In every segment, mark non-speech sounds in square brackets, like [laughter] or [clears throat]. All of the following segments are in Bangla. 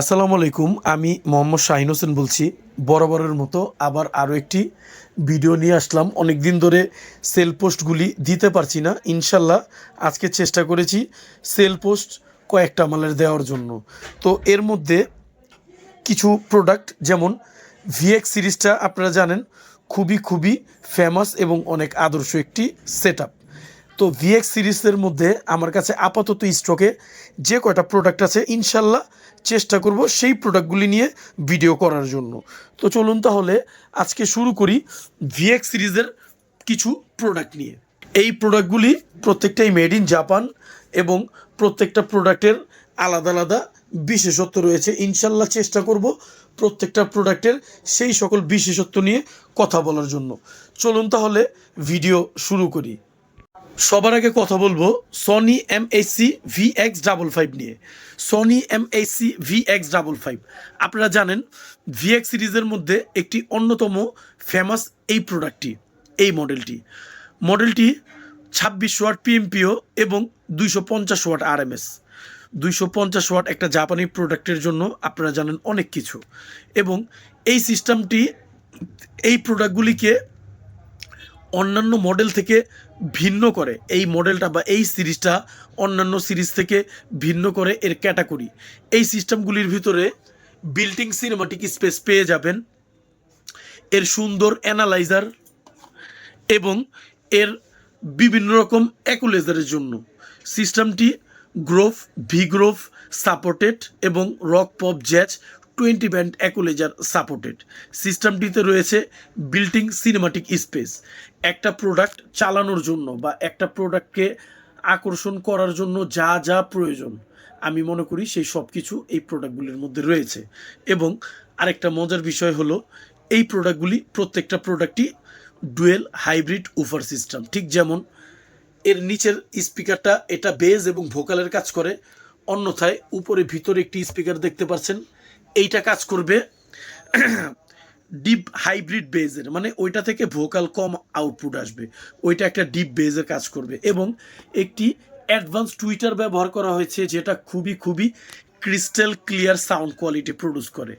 আসসালামু আলাইকুম, আমি মোহাম্মদ শাহিন হোসেন বলছি। বরাবরের মতো আবার আরও একটি ভিডিও নিয়ে আসলাম। অনেক দিন ধরে সেল পোস্টগুলি দিতে পারছি না। ইনশাল্লাহ আজকে চেষ্টা করেছি সেল পোস্ট কয়েকটা মালের দেওয়ার জন্য। তো এর মধ্যে কিছু প্রোডাক্ট যেমন ভিএক্স সিরিজটা আপনারা জানেন, খুবই খুবই ফেমাস এবং অনেক আদর্শ একটি সেট তো ভিএক্স সিরিজের মধ্যে আমার কাছে আপাতত স্টকে যে কয়টা প্রোডাক্ট আছে, ইনশাল্লাহ চেষ্টা করব সেই প্রোডাক্টগুলি নিয়ে ভিডিও করার জন্য। তো চলুন তাহলে আজকে শুরু করি ভিএক্স সিরিজের কিছু প্রোডাক্ট নিয়ে। এই প্রোডাক্টগুলি প্রত্যেকটাই মেড ইন জাপান এবং প্রত্যেকটা প্রোডাক্টের আলাদা আলাদা বিশেষত্ব রয়েছে। ইনশাল্লাহ চেষ্টা করব প্রত্যেকটা প্রোডাক্টের সেই সকল বিশেষত্ব নিয়ে কথা বলার জন্য। চলুন তাহলে ভিডিও শুরু করি। সবার আগে কথা বলব Sony M HC V X double five নিয়ে। Sony M HC V X double five আপনারা জানেন ভিএক্স সিরিজের মধ্যে একটি অন্যতম ফেমাস এই প্রোডাক্টটি, এই মডেলটি। মডেলটি ছাব্বিশ ওয়াট পিএমপিও এবং দুইশো পঞ্চাশ ওয়াট আরএমএস দুইশো পঞ্চাশ ওয়াট একটা জাপানি প্রোডাক্টের জন্য আপনারা জানেন অনেক কিছু। এবং এই সিস্টেমটি, এই প্রোডাক্টগুলিকে অন্যান্য মডেল থেকে ভিন্ন করে, এই মডেলটা বা এই সিরিজটা অন্যান্য সিরিজ থেকে ভিন্ন করে এর ক্যাটাগরি। এই সিস্টেমগুলির ভিতরে বিল্টিং সিনেমাটিক স্পেস পেয়ে যাবেন, এর সুন্দর অ্যানালাইজার এবং এর বিভিন্ন রকম অ্যাকুলেজারের জন্য। সিস্টেমটি গ্রোভ ভি গ্রোভ সাপোর্টেড এবং rock pop jazz twenty band equaliser supported. সিস্টেমটিতে রয়েছে বিল্টিং সিনেমাটিক স্পেস। একটা প্রোডাক্ট চালানোর জন্য বা একটা প্রোডাক্টকে আকর্ষণ করার জন্য যা যা প্রয়োজন, আমি মনে করি সেই সব কিছু এই প্রোডাক্টগুলির মধ্যে রয়েছে। এবং আরেকটা মজার বিষয় হলো, এই প্রোডাক্টগুলি প্রত্যেকটা প্রোডাক্টই ডুয়েল হাইব্রিড উফার সিস্টেম। ঠিক যেমন এর নিচের স্পিকারটা এটা বেজ এবং ভোকালের কাজ করে। অন্যথায় উপরে ভিতরে একটি স্পিকার দেখতে পাচ্ছেন। এইটা কাজ করবে [clears throat] ডিপ হাইব্রিড বেজের মানে ওইটা থেকে ভোকাল কম আউটপুট আসবে। ওইটা একটা ডিপ বেজের কাজ করবে এবং একটি অ্যাডভান্স টুইটার ব্যবহার করা হয়েছে যেটা খুবই খুবই crystal clear sound quality produce করে।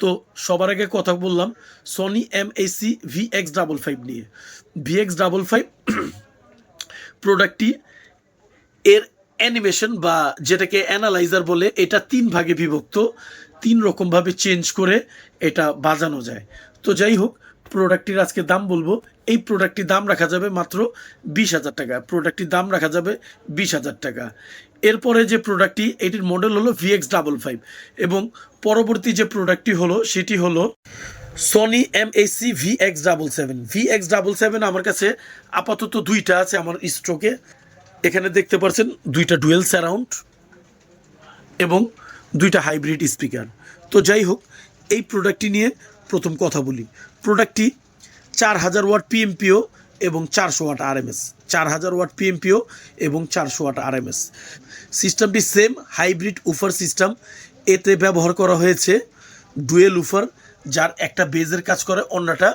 তো সবার আগে কথা বললাম Sony M AC V X double five নিয়ে। ভি এক্স ডাবল ফাইভ প্রোডাক্টটি এর অ্যানিমেশন বা যেটাকে অ্যানালাইজার বলে, এটা তিন ভাগে বিভক্ত। তিন রকমভাবে চেঞ্জ করে এটা বাজানো যায়। তো যাই হোক প্রোডাক্টটির আজকে দাম বলব। এই প্রোডাক্টটির দাম রাখা যাবে মাত্র বিশ হাজার টাকা। প্রোডাক্টটির দাম রাখা যাবে বিশ হাজার টাকা। এরপরে যে প্রোডাক্টটি এটির মডেল হলো ভিএক্স ডাবল ফাইভ এবং পরবর্তী যে প্রোডাক্টটি হলো, সেটি হলো Sony M AC V X double seven V X double seven আমার কাছে আপাতত দুইটা আছে আমার স্ট্রোকে এখানে দেখতে পাচ্ছেন দুইটা ডুয়েল স্যারাউন্ড এবং দুইটা হাইব্রিড স্পিকার তো যাই হোক, এই প্রোডাক্টটি নিয়ে প্রথম কথা বলি। প্রোডাক্টটি চার হাজার ওয়াট পিএমপিও এবং চারশো ওয়াট আরএমএস চার হাজার ওয়াট পিএমপিও এবং চারশো ওয়াট আরএমএস সিস্টেমটি সেম হাইব্রিড উফার সিস্টেম এতে ব্যবহার করা হয়েছে ডুয়েল উফার যার একটা বেজের কাজ করে, অন্যটা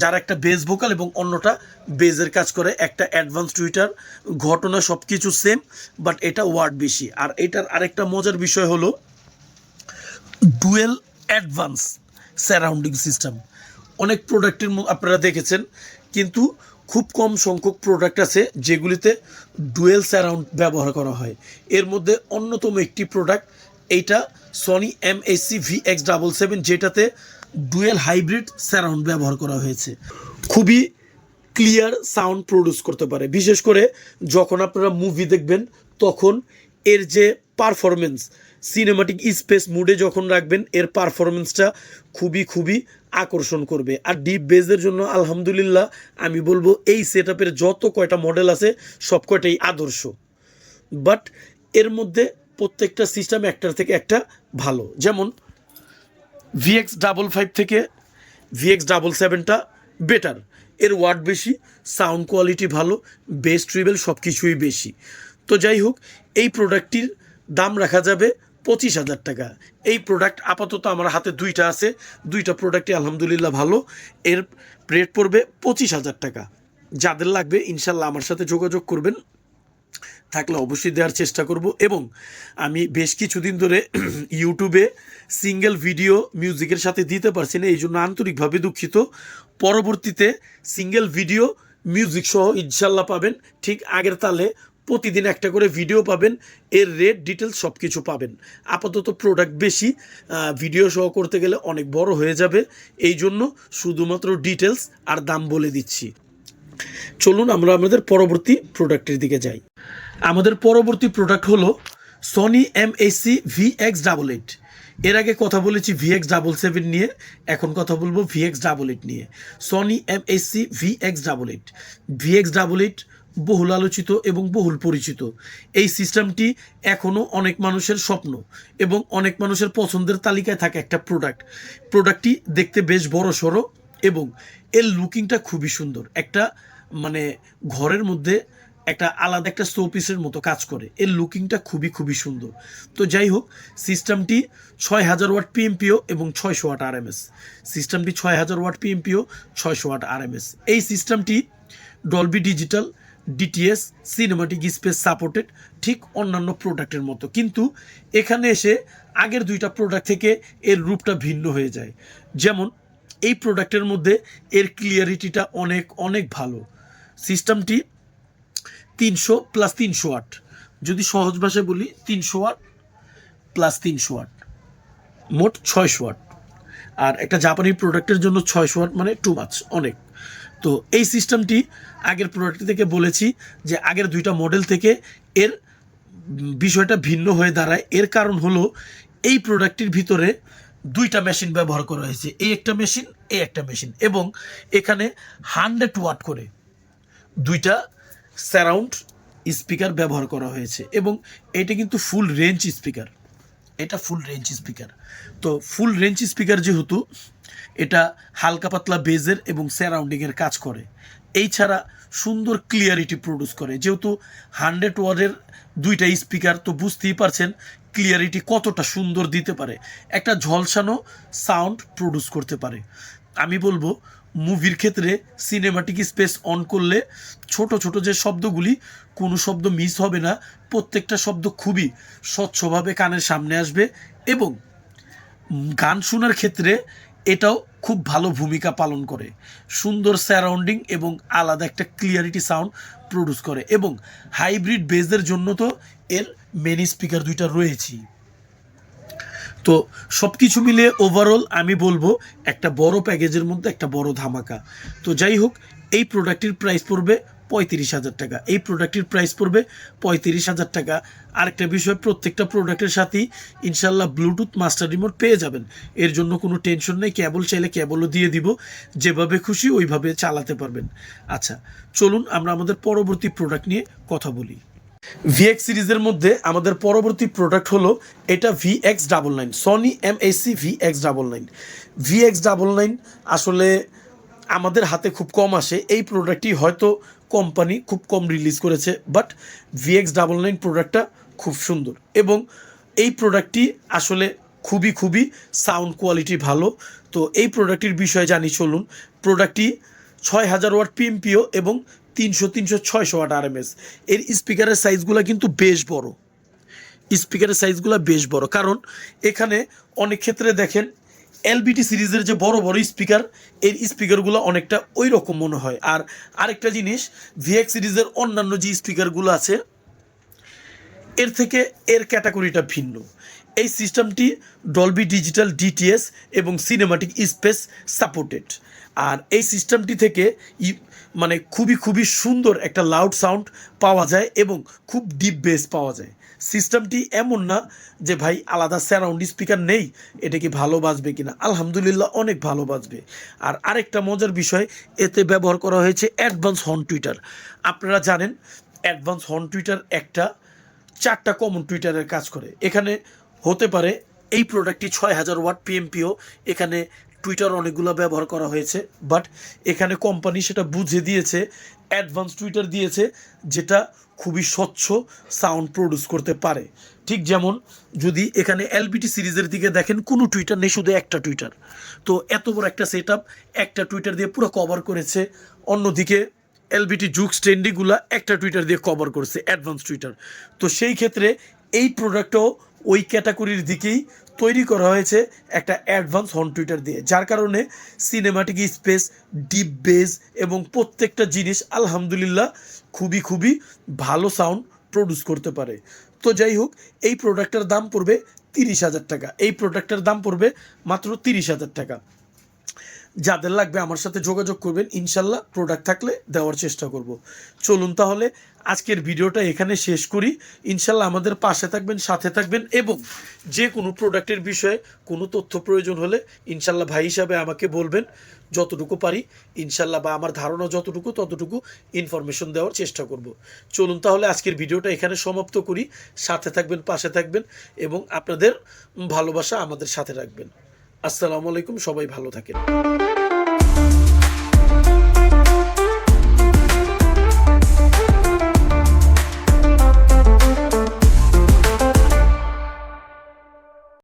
যার একটা বেজ ভোকাল এবং অন্যটা বেজের কাজ করে। একটা অ্যাডভান্স টুইটার, ঘটনা সব কিছু সেম বাট এটা ওয়ার্ড বেশি। আর এটার আরেকটা মজার বিষয় হলো ডুয়েল অ্যাডভান্স সারাউন্ডিং সিস্টেম অনেক প্রোডাক্টের আপনারা দেখেছেন, কিন্তু খুব কম সংখ্যক প্রোডাক্ট আছে যেগুলিতে ডুয়েল সারাউন্ড ব্যবহার করা হয়। এর মধ্যে অন্যতম একটি প্রোডাক্ট এইটা Sony M AC V X double seven যেটাতে ডুয়েল হাইব্রিড সারাউন্ড ব্যবহার করা হয়েছে। খুবই ক্লিয়ার সাউন্ড প্রডিউস করতে পারে। বিশেষ করে যখন আপনারা মুভি দেখবেন, তখন এর যে পারফরমেন্স সিনেমাটিক স্পেস মুডে যখন রাখবেন, এর পারফরমেন্সটা খুবই খুবই আকর্ষণ করবে। আর ডিপ বেজের জন্য আলহামদুলিল্লাহ আমি বলব, এই সেট যত কয়টা মডেল আছে, সব কয়টাই আদর্শ। বাট এর মধ্যে প্রত্যেকটা সিস্টেম একটার থেকে একটা ভালো। যেমন ভিএক্স ডাবল ফাইভ থেকে ভিএক্স ডাবল সেভেনটা বেটার এর ওয়াট বেশি সাউন্ড কোয়ালিটি ভালো বেস ট্রিবেল সব কিছুই বেশি। তো যাই হোক, এই প্রোডাক্টটির দাম রাখা যাবে পঁচিশ হাজার টাকা। এই প্রোডাক্ট আপাতত আমার হাতে দুইটা আছে। দুইটা প্রোডাক্টই আলহামদুলিল্লাহ ভালো। এর রেট পড়বে পঁচিশ হাজার টাকা। যাদের লাগবে ইনশাল্লাহ আমার সাথে যোগাযোগ করবেন। থাকলে অবশ্যই দেওয়ার চেষ্টা করব এবং আমি বেশ কিছুদিন ধরে [clears throat] ইউটিউবে সিঙ্গেল ভিডিও মিউজিকের সাথে দিতে পারছি না এই জন্য আন্তরিকভাবে দুঃখিত। পরবর্তীতে সিঙ্গেল ভিডিও মিউজিক সহ ইনশাল্লাহ পাবেন। ঠিক আগের তালে প্রতিদিন একটা করে ভিডিও পাবেন, এর রেট, ডিটেলস সব কিছু পাবেন। আপাতত প্রোডাক্ট বেশি ভিডিও সহ করতে গেলে অনেক বড় হয়ে যাবে এই জন্য শুধুমাত্র ডিটেলস আর দাম বলে দিচ্ছি। চলুন আমরা আমাদের পরবর্তী প্রোডাক্টের দিকে যাই। আমাদের পরবর্তী প্রোডাক্ট হলো Sony M AC V X double eight এর আগে কথা বলেছি ভি এক্স ডাবল সেভেন নিয়ে, এখন কথা বলব ভি এক্স ডাবল এইট নিয়ে। Sony M AC V X double eight V X double eight বহুল আলোচিত এবং বহুল পরিচিত। এই সিস্টেমটি এখনও অনেক মানুষের স্বপ্ন এবং অনেক মানুষের পছন্দের তালিকায় থাকে একটা প্রোডাক্ট প্রোডাক্টটি দেখতে বেশ বড় সড়ো এবং এর লুকিংটা খুবই সুন্দর। একটা মানে ঘরের মধ্যে একটা আলাদা একটা শোপিসের মতো কাজ করে। এর লুকিংটা খুবই খুবই সুন্দর। তো যাই হোক, সিস্টেমটি ছয় হাজার ওয়াট পিএমপিও এবং ছয়শো ওয়াট আরএমএস। সিস্টেমটি ছয় হাজার ওয়াট পিএমপিও, ছয়শো ওয়াট আরএমএস। এই সিস্টেমটি Dolby Digital, DTS, cinematic space supported, ঠিক অন্যান্য প্রোডাক্টের মতো। কিন্তু এখানে এসে আগের দুইটা প্রোডাক্ট থেকে এর রূপটা ভিন্ন হয়ে যায়। যেমন, এই প্রোডাক্টের মধ্যে এর ক্লিয়ারিটিটা অনেক অনেক ভালো। সিস্টেমটি তিনশো প্লাস তিনশো ওয়াট যদি সহজ ভাষায় বলি, তিনশো ওয়াট প্লাস তিনশো ওয়াট মোট ছয়শো ওয়াট আর একটা জাপানি প্রোডাক্টের জন্য ছয়শো ওয়াট মানে টু মাছ অনেক। তো এই সিস্টেমটি আগের প্রোডাক্ট থেকে বলেছি যে, আগের দুইটা মডেল থেকে এর বিষয়টা ভিন্ন হয়ে দাঁড়ায়। এর কারণ হলো, এই প্রোডাক্টটির ভিতরে দুইটা মেশিন ব্যবহার করা হয়েছে। এই একটা মেশিন এই একটা মেশিন এবং এখানে হান্ড্রেড ওয়াট করে দুইটা সারাউন্ড স্পিকার ব্যবহার করা হয়েছে এবং এটা কিন্তু ফুল রেঞ্জ স্পিকার। এটা ফুল রেঞ্জ স্পিকার। তো ফুল রেঞ্জ স্পিকার যেহেতু, এটা হালকা পাতলা বেজের এবং স্যারাউন্ডিংয়ের কাজ করে। এই ছাড়া সুন্দর ক্লিয়ারিটি প্রডিউস করে। যেহেতু হান্ড্রেড ওয়ার্ডের দুইটা স্পিকার, তো বুঝতেই পারছেন ক্লিয়ারিটি কতটা সুন্দর দিতে পারে। একটা ঝলসানো সাউন্ড প্রডিউস করতে পারে। আমি বলব মুভির ক্ষেত্রে সিনেমাটিক স্পেস অন করলে ছোট ছোট যে শব্দগুলি, কোনো শব্দ মিস হবে না, প্রত্যেকটা শব্দ খুবই স্বচ্ছভাবে কানের সামনে আসবে এবং গান শোনার ক্ষেত্রে এটাও খুব ভালো ভূমিকা পালন করে। সুন্দর স্যারাউন্ডিং এবং আলাদা একটা ক্লিয়ারিটি সাউন্ড প্রডিউস করে এবং হাইব্রিড বেজের জন্য তো এর মেন স্পিকার দুইটা রয়েছেই। তো সব কিছু মিলে ওভারঅল আমি বলব একটা বড় প্যাকেজের মধ্যে একটা বড় ধামাকা। তো যাই হোক, এই প্রোডাক্টটির প্রাইস পড়বে পঁয়ত্রিশ হাজার টাকা। এই প্রোডাক্টটির প্রাইস পড়বে পঁয়ত্রিশ হাজার টাকা। আরেকটা বিষয়, প্রত্যেকটা প্রোডাক্টের সাথেই ইনশাল্লাহ ব্লুটুথ মাস্টার রিমোট পেয়ে যাবেন। এর জন্য কোনো টেনশন নেই, কেবল চাইলে কেবলও দিয়ে দিব। যেভাবে খুশি ওইভাবে চালাতে পারবেন। আচ্ছা চলুন আমরা আমাদের পরবর্তী প্রোডাক্ট নিয়ে কথা বলি। ভিএক্স সিরিজের মধ্যে আমাদের পরবর্তী প্রোডাক্ট হলো এটা VX double nine Sony M AC VX double nine VX double nine আসলে আমাদের হাতে খুব কম আসে, এই প্রোডাক্টটি হয়তো কোম্পানি খুব কম রিলিজ করেছে বাট ভিএক্স ডাবল নাইন প্রোডাক্টটা খুব সুন্দর। এবং এই প্রোডাক্টটি আসলে খুবই খুবই সাউন্ড কোয়ালিটি ভালো। তো এই প্রোডাক্টটির বিষয়ে জানি, চলুন। প্রোডাক্টটি ছয় হাজার ওয়াট পিএমপিও এবং তিনশো তিনশো ছয়শো ওয়াট আরএমএস এর স্পিকারের সাইজগুলো কিন্তু বেশ বড়। স্পিকারের সাইজগুলো বেশ বড়। কারণ এখানে অনেক ক্ষেত্রে দেখেন এলবিটি সিরিজের যে বড় বড় স্পিকার, এর স্পিকারগুলো অনেকটা ওই রকম মনে হয়। আর আরেকটা জিনিস ভিএক্স সিরিজের অন্যান্য যে স্পিকারগুলো আছে, এর থেকে এর ক্যাটাগরিটা ভিন্ন। এই সিস্টেমটি ডলবি ডিজিটাল ডিটিএস এবং সিনেমাটিক স্পেস সাপোর্টেড আর এই সিস্টেমটি থেকে মানে খুবই খুবই সুন্দর একটা লাউড সাউন্ড পাওয়া যায় এবং খুব ডিপ বেস পাওয়া যায়। সিস্টেমটি এমন না যে ভাই আলাদা সারাউন্ড স্পিকার নেই, এটা কি ভালো বাজবে কিনা? আলহামদুলিল্লাহ অনেক ভালো বাজবে। আর আরেকটা মজার বিষয়, এতে ব্যবহার করা হয়েছে অ্যাডভান্স হর্ন টুইটার আপনারা জানেন অ্যাডভান্স হর্ন টুইটার একটা, চারটা কমন টুইটারের কাজ করে। এখানে হতে পারে এই প্রোডাক্টটি ছয় হাজার ওয়াট পিএমপিও এখানে টুইটার অনেকগুলো ব্যবহার করা হয়েছে বাট এখানে কোম্পানি সেটা বুঝে দিয়েছে অ্যাডভান্স টুইটার দিয়েছে, যেটা খুবই স্বচ্ছ সাউন্ড প্রডিউস করতে পারে। ঠিক যেমন যদি এখানে এলবিটি সিরিজের দিকে দেখেন, কোনো টুইটার নেই, শুধু একটা টুইটার তো এত বড় একটা সেট একটা টুইটার দিয়ে পুরো কভার করেছে, অন্যদিকে এলবিটি জুক স্ট্যান্ডিগুলা একটা টুইটার দিয়ে কভার করেছে অ্যাডভান্স টুইটার তো সেই ক্ষেত্রে এই প্রোডাক্টও ওই ক্যাটাগরির দিকেই তৈরি করা হয়েছে একটা অ্যাডভান্স হন টুইটার দিয়ে, যার কারণে সিনেমাটিক স্পেস ডিপ বেজ এবং প্রত্যেকটা জিনিস আলহামদুলিল্লাহ খুবই খুবই ভালো সাউন্ড প্রডিউস করতে পারে। তো যাই হোক, এই প্রোডাক্টের দাম পড়বে তিরিশ হাজার টাকা। এই প্রোডাক্টের দাম পড়বে মাত্র তিরিশ হাজার টাকা। যাদের লাগবে আমার সাথে যোগাযোগ করবেন, ইনশাল্লাহ প্রোডাক্ট থাকলে দেওয়ার চেষ্টা করব। চলুন তাহলে আজকের ভিডিওটা এখানে শেষ করি। ইনশাল্লাহ আমাদের পাশে থাকবেন, সাথে থাকবেন এবং যে কোনো প্রোডাক্টের বিষয়ে কোনো তথ্য প্রয়োজন হলে ইনশাল্লাহ ভাই হিসাবে আমাকে বলবেন, যতটুকু পারি, ইনশাল্লাহ বা আমার ধারণা যতটুকু ততটুকু ইনফরমেশন দেওয়ার চেষ্টা করব। চলুন তাহলে আজকের ভিডিওটা এখানে সমাপ্ত করি। সাথে থাকবেন, পাশে থাকবেন এবং আপনাদের ভালোবাসা আমাদের সাথে রাখবেন। আসসালামু আলাইকুম সবাই ভালো থাকেন।